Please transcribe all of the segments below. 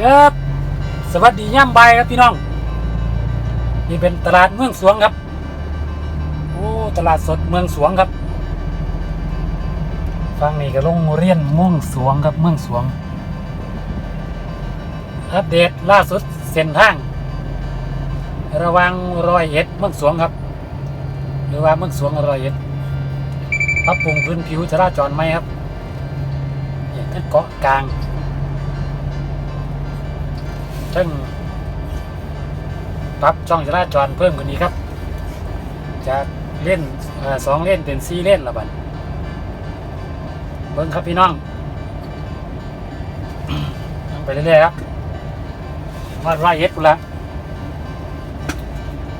ครับสวัสดีย่ำบายครับพี่น้อง นี่เป็นตลาดเมืองสวงครับ โอ้ตลาดสดเมืองสวงครับฟังนี่ก็ลงเรียนเมืองสวงครับเมืองสวง อัปเดตล่าสุดเส้นทาง ระวังรอยเอ็ดเมืองสวงครับ หรือว่าเมืองสวงรอยเอ็ดปรับปรุงพื้นผิวจราจรไหมครับเนี่ยนั่นเกาะกลาง ซึ่งปรับช่องจราจรเพิ่มกว่านี้ครับ จากเล่นอสองเล่นเป็นสี่เล่นละบัดเบิ้งครับพี่น้องไปเรื่อยๆครับวาดไรเอ็ดกูละ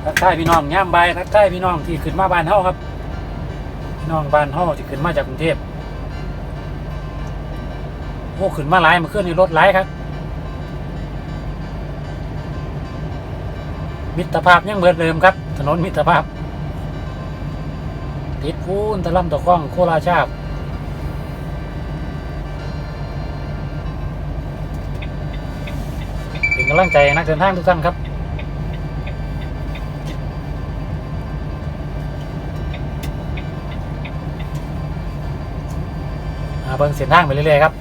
ทักทายพี่น้องย่ามใบายทักทายพี่น้องที่ขึ้นมาบ้านเฮาครับ พี่น้องบ้านเฮาที่ขึ้นมาจากกรุงเทพโอ้ขึ้นมาหลายเมาขึ้นในรถหลายครับ มิตรภาพยังเหมือนเดิมครับ ถนนมิตรภาพ ติดพูนตะล่ำตะคองโคราชาบเป็นกำลังใจนักเดินทางทุกท่านครับอ่าเบิ่งเส้นทางไปเรื่อยๆครับ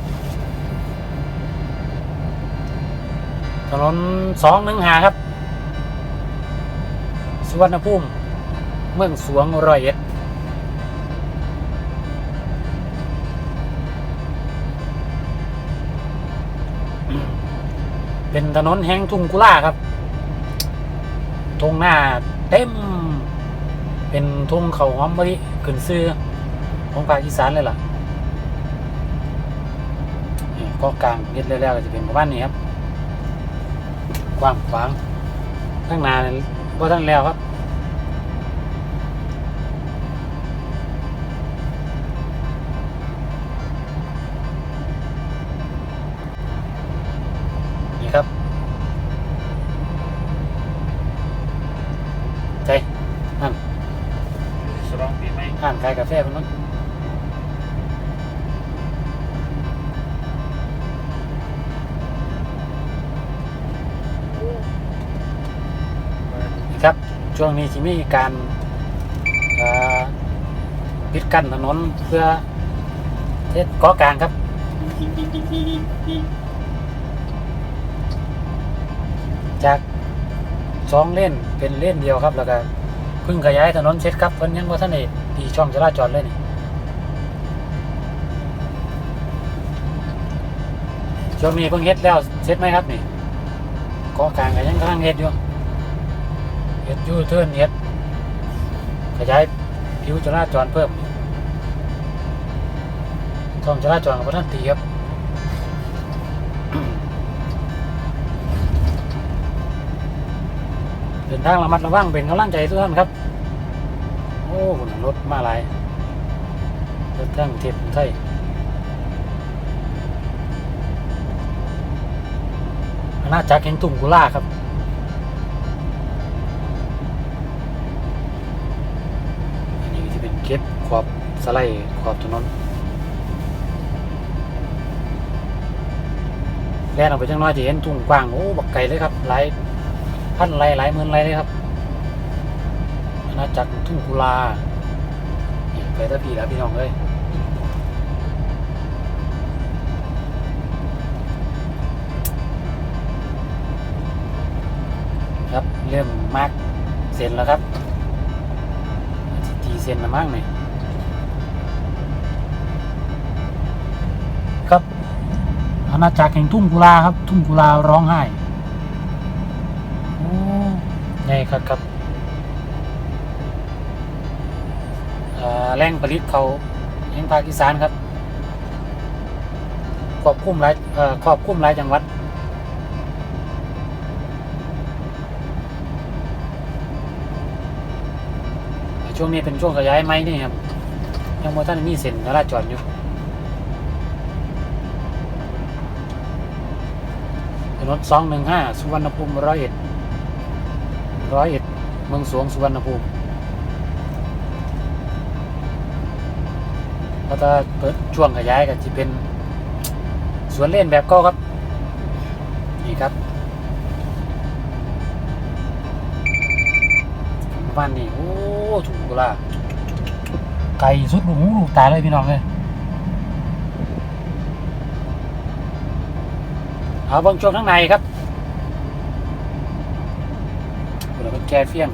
ถนนสองหนึ่งหาครับ วรรณภูมิ เมืองสวงร้อยเอ็ดเป็นถนนแห่งทุ่งกุลาครับทงหน้าเต็ม เป็นทุ่งเขาหอมมะลิขึ้นซื้อของภาคอีสานเลยล่ะนี่ก็กลางเย็ดแล้วๆก็จะเป็นประมาณนี้ครับ กว้างขวางข้างหน้าเนี่ยบ่ทันแล้วครับ ขายกาแฟคนนั้นนี่ครับ ช่วงนี้จะมีการปิดกั้นถนนเพื่อเทศกาะกลางครับจากสองเล่นเป็นเล่นเดียวครับแล้วก็ พิ่งขยายถนนเสร็จครับเพิ่นยังว่าท่านเอกีช่องจราจรเลยนี่ช่วงนี้เพิ่งเฮ็ดแล้วเสร็จไหมครับนี่กาะกลางก็ยังกำลังเฮ็ดอยู่เฮ็ดยู่เทิร์นเฮ็ดขยายผิวจราจรเพิ่มช่องจราจรกับท่านตีครับ นทางระมัดระวังเป็นกำลังใจทุกท่านครับ โอ้หุ่นรถมาหลายรถทั้งเทียบไทยอาณาจักรแห่งตุ่มกุล่าครับอันนี้ที่เป็นเก็บขอบสไลด์ขอบถนนแล่นออกไปจังน้อยจะเห็นทุ่งกว้าง โอ้ บักไก่เลยครับหลาย พันไรหลายหมื่นไรเลยครับอาณาจักรทุ่งกุลาไปตะพีแล้วพี่น้องเลยครับเริ่มมาร์กเซ็นแล้วครับทีเซ็นละมั้งเนี่ยครับอาณาจักรแห่งทุ่งกุลาครับ ทุ่งกุลาร้องไห้ ใหญ่ครับครับแรงผลิตเขาแห่งภาคอีสานครับครอบคลุมหลายครอบคลุมหลายจังหวัดช่วงนี้เป็นช่วงขยายไม้นี่ครับยังโมท่านมีเส้นจราจรอยู่ถนนสองหนึ่งห้าสุวรรณภูมิร้อยเอ็ด ร้อยเอ็ดเมืองสวงสุวรรณภูมิพอถ้าเปิดช่วงขยายก็จะเป็นสวนเล่นแบบก็ครับ นี่ครับบ้านนี่โอ้ถูกละไก่สุดลูกหูลูกตาเลยพี่น้องเลยเอาบางช่วงข้างในครับ แกเฟี้ยง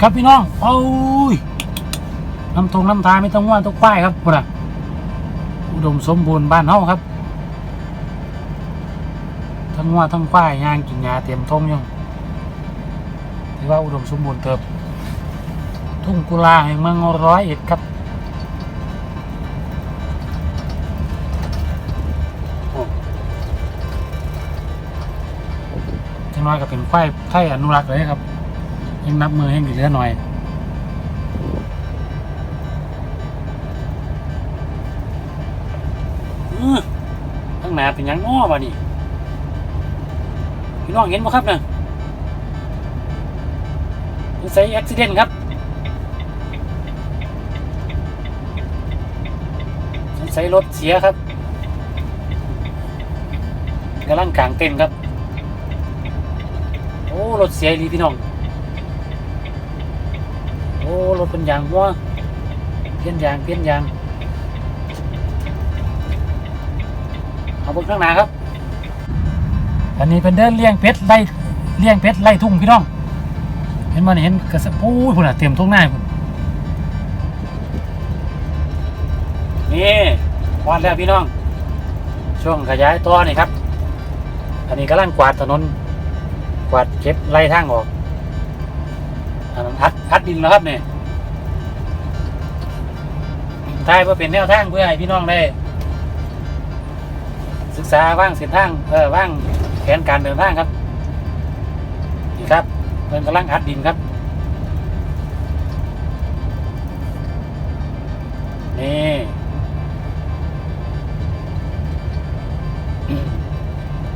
ครับพี่น้องโอ้ยน้ำทงน้ำทาไม่ต้องว่าต้องควายครับพุ่นอะอุดมสมบูรณ์บ้านเฮาครับ ทั้งว่าทั้งควายยางกินยาเต็มทงยังถือว่าอุดมสมบูรณ์เติบ ทุ่งกุลาแห่งเมืองร้อยเอ็ดครับ จังน้อยก็เป็นควายไทยอนุรักษ์เลยครับยังนับมือให้เหลือหน่อยอื้อข้างหน้าเป็นยังง้อมานี่พี่น้องเห็นไหมครับเนี่ยใส่อุบิเหตุครับใส่รถเสียครับกำลังกลางเต้นครับ อ้รถเสียดีพี่น้อง โอ้รถเป็นยางวัวเปลี่ยนยางเปลี่ยนยางเอาบนข้างหน้าครับ อันนี้เป็นเดินเลี้ยงเป็ดไล่เลี้ยงเป็ดไล่ทุ่งพี่น้อง เห็นมันเห็นกระสับโอ้ยพุ่นอะเต็มทุ่งหน้าพุ่นนี่วาดแล้วพี่น้อง ช่วงขยายตัวนี่ครับ อันนี้กำลังกวาดถนน กวาดเก็บไล่ทางออกอันนั้นอัดอัดดินแล้วครับเนี่ยทายเพื่อเป็นแนวทางเพื่อให้พี่น้องได้ ศึกษาว่างเส้นทางเออว่างแผนการเดินทางครับนี่ครับเพิ่นกำลังอัดดินครับนี่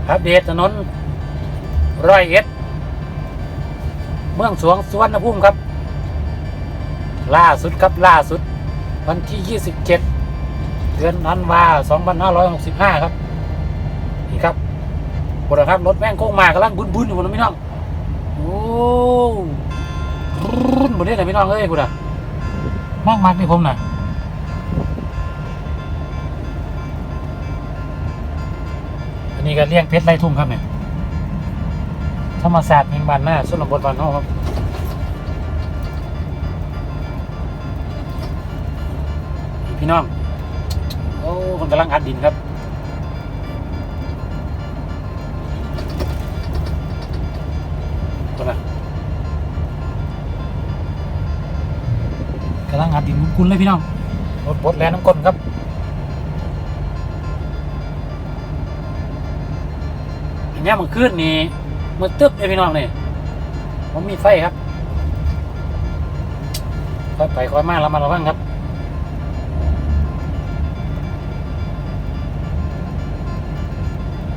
อัปเดตถนน ร้อยเอ็ด เมืองสวงสุวรรณภูมิครับ ล่าสุดครับล่าสุด วันที่ 27 เดือนธันวา2565 ครับ นี่ครับบนนะครับรถแม่งโค้งมากำลังบุนบุนๆอยู่บนพี่น้อง โอ้รุ่นบนนี้นะพี่น้องเอ้ยกูนะมากมากนี่ผมนะอันนี้ก็เลี้ยงเพชรไล่ทุ่งครับเนี่ย ธรรมศาสตร์แห่งบ้านหน้าสุนบทบ้านเฮาครับพี่น้อง โอ้คนกำลังอัดดินครับคนน่ะกำลังอัดดินกุนๆเลยพี่น้องรถบดแล้วน้ำก้นครับอันนี้มันขึ้นนี่ มันตึ๊บเลยพี่น้องเนี่ยผมมีไฟครับค่อยไปค่อยมาแล้วมาระวังครับ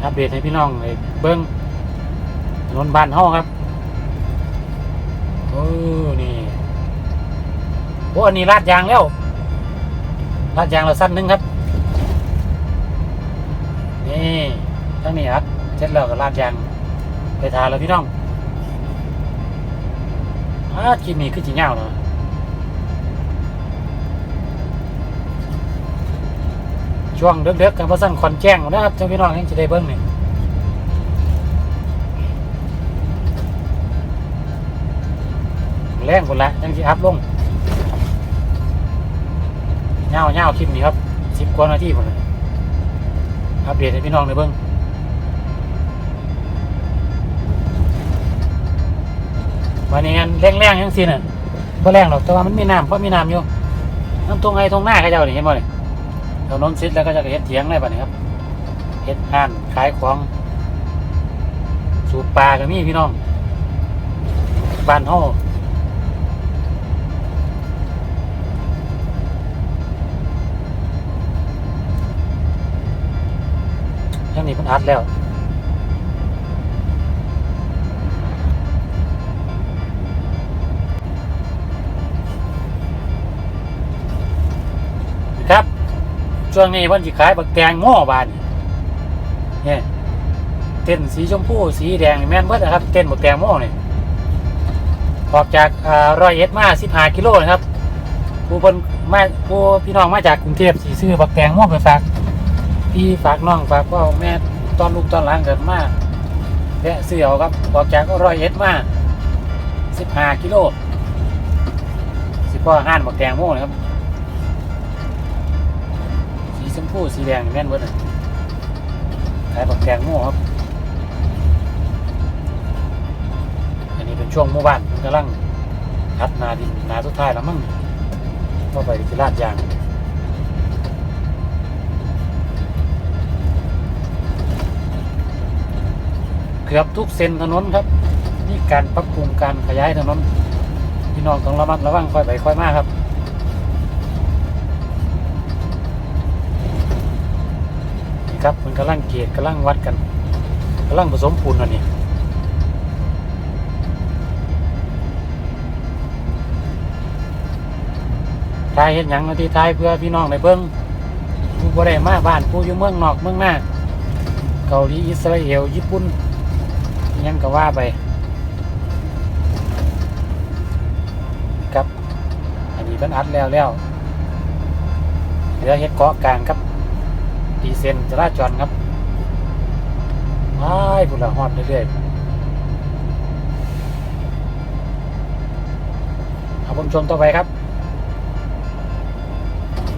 อัปเดตให้พี่น้องได้เบิ้งถนนบานเฮาครับโอ้นี่โอ้อันนี้ลาดยางแล้วลาดยางเราสั้นหนึงครับ นี่ทั้งนี้ครับเสร็จแล้วก็ลาดยาง ไปทานแล้วพี่น้องอาคลิปนี้คือจีเงาเนาะช่วงเด็กๆกันเพราะสั้นคอนแจ้งนะครับเจ้าพี่น้องยังจะได้เบิ้งนี่แรงคนละยังจะอัพลงเงาเงาคลิปนี้ครับสิบกว่านาทีหมดเลยอัปเดตให้พี่น้องได้เบิ้ง วันนี้แรงแรงๆยังสิน่ะเพราะแรงหรอกแต่ว่ามันมีน้ำเพราะมีน้ำอยู่น้ำตรงไงตรงหน้าเขาเจ้านี่เห็นบ่เนี่ยถนนซิดแล้วก็จะเฮ็ดเถียงได้ป่ะนี่ครับเฮ็ดห้านขายของสูบปลาก็มีพี่น้องบ้านห่อยังนี่เพิ่นอัดแล้ว ช่วงนี้เพิ่นสิขายบักแตงโม่บานเนี่ยเต้นสีชมพูสีแดงแม่นเบิดนะครับ เต้นบักแตงโม่นี่ยออกจากอ่าร้อยเอ็ดมา15กิโลนะครับผู้เพิ่นมาผู้พี่น้องมาจากกรุงเทพสิซื้อบักแตงโม่ไปฝากพี่ฝากน้องฝากพ่อแม่ตอนลูกตอนหลานเกิดมาแวะซื้อเอาครับออกจากร้อยเอ็ดมา15กิโลสิพ่อห้านบักแตงโม่นะครับ สีชมพูสีแดงแม่นเบิดอะขายบักแตงโม่ครับ อันนี้เป็นช่วงหมู่บ้านมันกำลังพัดนาดินนาสุดท้ายแล้วมั้งก็ไปที่ลาดยางเกือบทุกเส้นถนนครับนี่การปรับปรุงการขยายถนนพี่น้องต้องระมัดระวังค่อยไปค่อยมาครับ ครับมันกำลังเกตกำลังวัดกันกำลังผสมปูนอันนี้ทายเห็นหยังเอาที่ทายเพื่อพี่น้องในเบิ้งผู้บ่ได้มาบ้านผู้อยู่เมืองนอกเมืองหน้าเกาหลีอิสราเอลญี่ปุ่นยังก็ว่าไปครับอันนี้เป็นอัดแล้วแล้วเหลือเฮ็ดเกาะกลางครับ ดีเซนจราจรครับว้ายบุญละฮอดเรื่อยๆเอาผมชมต่อไปครับ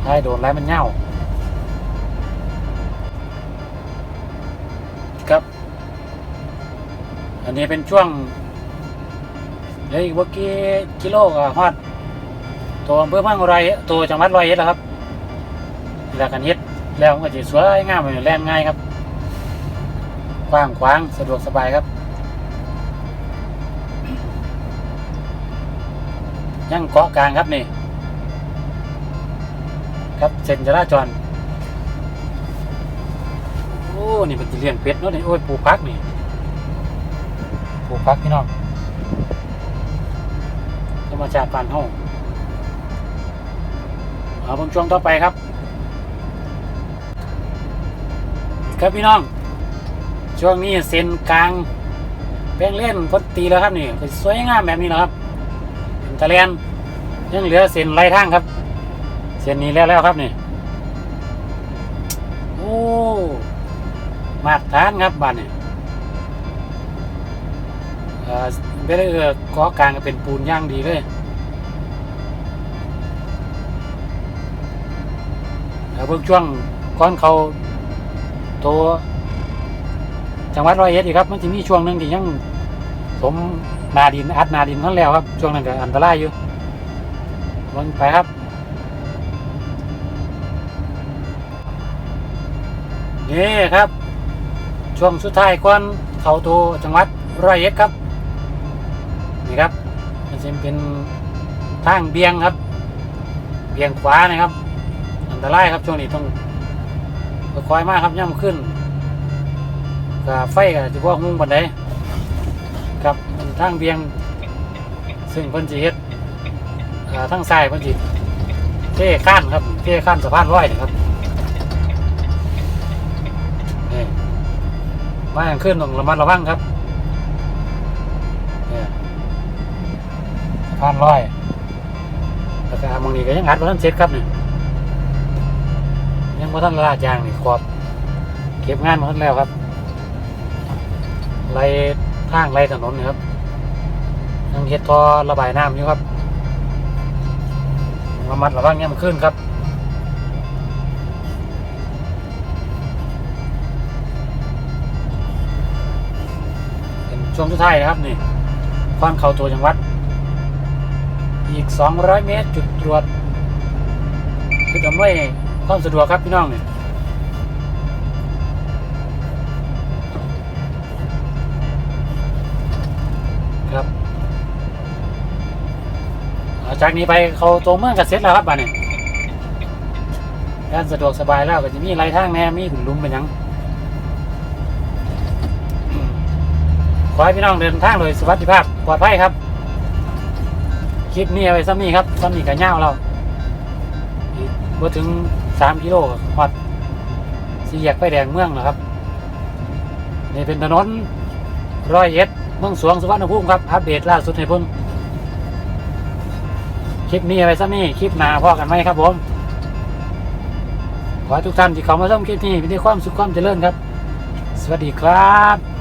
ให้โดนแล้วมันเน่าครับ อันนี้เป็นช่วงเหลยอีกเมื่อกี้กิโลกับฮอดตัวอำเภอเมืองร้อยเอ็ดตัวจังหวัดร้อยเอ็ดแล้วครับแล้วกันเฮ็ด แล้วมันก็จะสวยงามเลยแล่นง่ายครับกว้างขวางสะดวกสบายครับ ยังเกาะกลางครับนี่ ครับเส้นจราจรโอ้นี่เป็นที่เลี้ยงเป็ดเนาะนี่โอ้ยปลูกพักนี่ปลูกพักพี่น้องธรรมชาติปานห้องเอาผมช่วงต่อไปครับ ครับพี่น้อง ช่วงนี้เส้นกลางแป้งเล่นพดตีแล้วครับนี่ก็สวยงามแบบนี้นะครับเป็นตะเลียนยังเหลือเส้นไรทางครับ เส้นนี้แล้วแล้วครับนี่โอ้มาตรฐานครับบ้านนี่เอ่อเบลเออกาะกลางเป็นปูนย่างดีเลยแล้วเบิ่งช่วงก้อนเขา ตัวจังหวัดร้อยเอ็ดอีกครับ มันจะมีช่วงหนึ่งที่ยังสมนาดินอัดนาดินนั่นแล้วครับ ช่วงนั้นก็อันตรายอยู่ลงไปครับนี่ครับ ช่วงสุดท้ายก่อนเข้าตัวจังหวัดร้อยเอ็ดครับนี่ครับ มันจะเป็นทางเบียงครับ เบียงขวานะครับ อันตรายครับช่วงนี้ต้อง ก็คอยมากครับย่ำขึ้นกับไฟกับจะพวกมุ่งบันไดกับทางเบียง ซึ่งเพิ่นสิเฮ็ดทางซ้ายเพิ่นสิเท่ข้านครับเท่ข้านสะพานร้อยนะครับนี่มาอย่างขึ้นต้องระมัดระวังครับสะพานร้อยแล้วก็มองนี้ก็ยังอัดบ่ทันเสร็จครับเนี่ย ยังบ่ทันลาดยางนี่ขอบเก็บงานมาทันแล้วครับไล่ทางไล่ถนนนี่ครับยังเฮ็ดท่อระบายน้ำอยู่ครับระมัดระวังเนี่ยมันขึ้นครับเป็นช่วงสุดท้ายนะครับนี่ควานเข้าตัวจังหวัด อีก 200 เมตรจุดตรวจคืออำนวย ความสะดวกครับพี่น้องเนี่ยครับาจากนี้ไปเขาตัวเมืองกัเสร็จแล้วครับบ้านนี้การสะดวกสบายแล้วก็จะมีไรทางแน่มีถุนลุมเป็นยังขอให้พี่น้องเดินทางโดยสวัสดิภาพปลอดภัยครับ คลิปนี้เอาไว้ซ้ำนี้ครับซ้ำนี้กับเง่าเราบ่ถึง สามกิโลฮอดสี่แยกไฟแดงเมืองนะครับ นี่เป็นถนนร้อยเอ็ดเมืองสวงสุวรรณภูมิครับ อัปเดตล่าสุดให้เพิ่งคลิปนี้ไว้ซะนี่คลิปหนาพอกันไหมครับผม ขอให้ทุกท่านที่เข้ามาชมคลิปนี้มีแต่ความสุขความเจริญครับ สวัสดีครับ